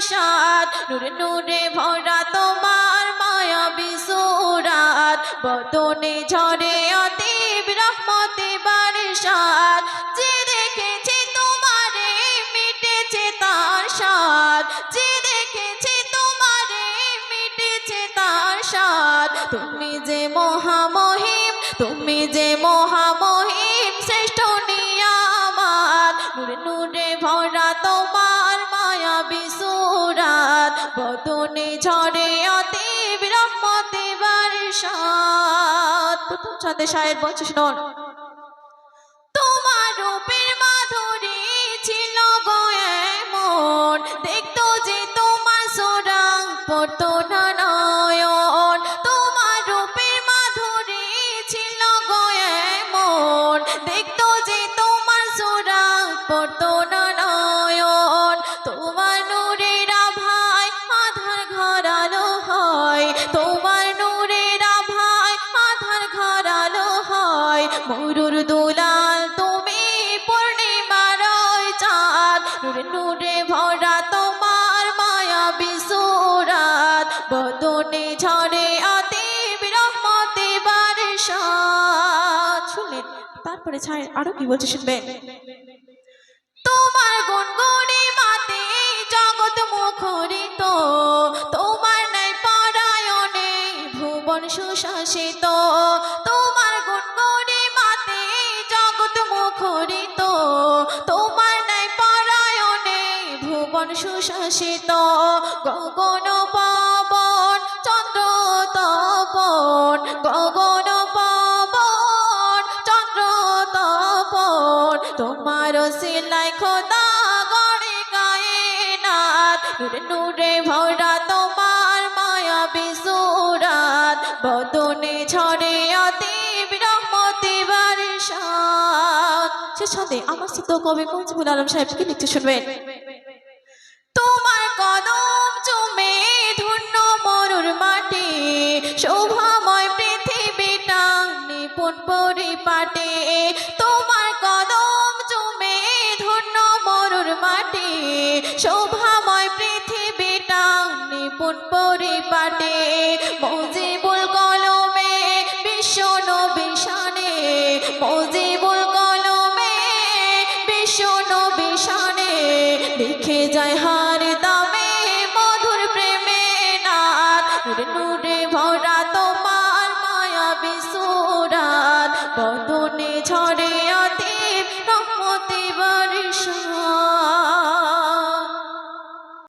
বারিশাদ নূরে নূরে ভরা তোমার মায়া বিসুরাত। বদনে ঝরে অতীব রহমতে বারিশাদ যে দেখেছে তোমারে, মিটেছে তার স্বাদ। যে দেখেছে তোমারে, মিটেছে তার স্বাদ। তুমি যে মহামহিম, তুমি যে মহামহিম, শ্রেষ্ঠ নিয়ামাত। নূরে নূরে ভরা তোমার মায়া বিসুরাত বদনে ঝরে অতীব রহমতে বারসাত প্রথম ছন্দে শায়ের বলছে, শুনুন। তোমার রূপের মাধুরী ছিল গো দেখতো যে তোমার সোরাং পড়তো না নয়ন তোমার রূপের মাধুরী ছিল গো এমন। দেখতো যে তোমার সোরাং পড়তো মরুর দুলাল, তুমি পূর্ণিমার চাঁদ। নূরে নূরে ভরা তোমার মায়া বিসুরাত বদনে ঝরে বারসাত শুনলেন, তারপরে ছায় আরও কি বলছে তোমার গুনগুনি মাতে জগৎ মুখরিত। তোমার নাই ভুবন সুশাসিত। তোমার গুনগুনি সুশাসিত গগন পাবন, চন্দ্র তপন, গগন পাবন, চন্দ্র তপন। তোমার সিলাই খোদা গড়ে গায়ে নাথ নূরে ভরা তোমার মায়া বিসুরাত। বদনে ঝরে ছন্দে আমার সিদ্ধ কবি মজিবুল আলম সাহেবকে লিখতে শুনবেন। নিপুণ পরিপাটে তোমার কদম চুমে ধন্য মরুর মাটি শোভাময় পৃথিবীটা নিপুণ পরিপাটে মজিবুল কলমে বিশ্ব নবিশানে মজিবুল কলমে বিশ্ব নবিশানে লিখে যায় হায় বদনে ঝরে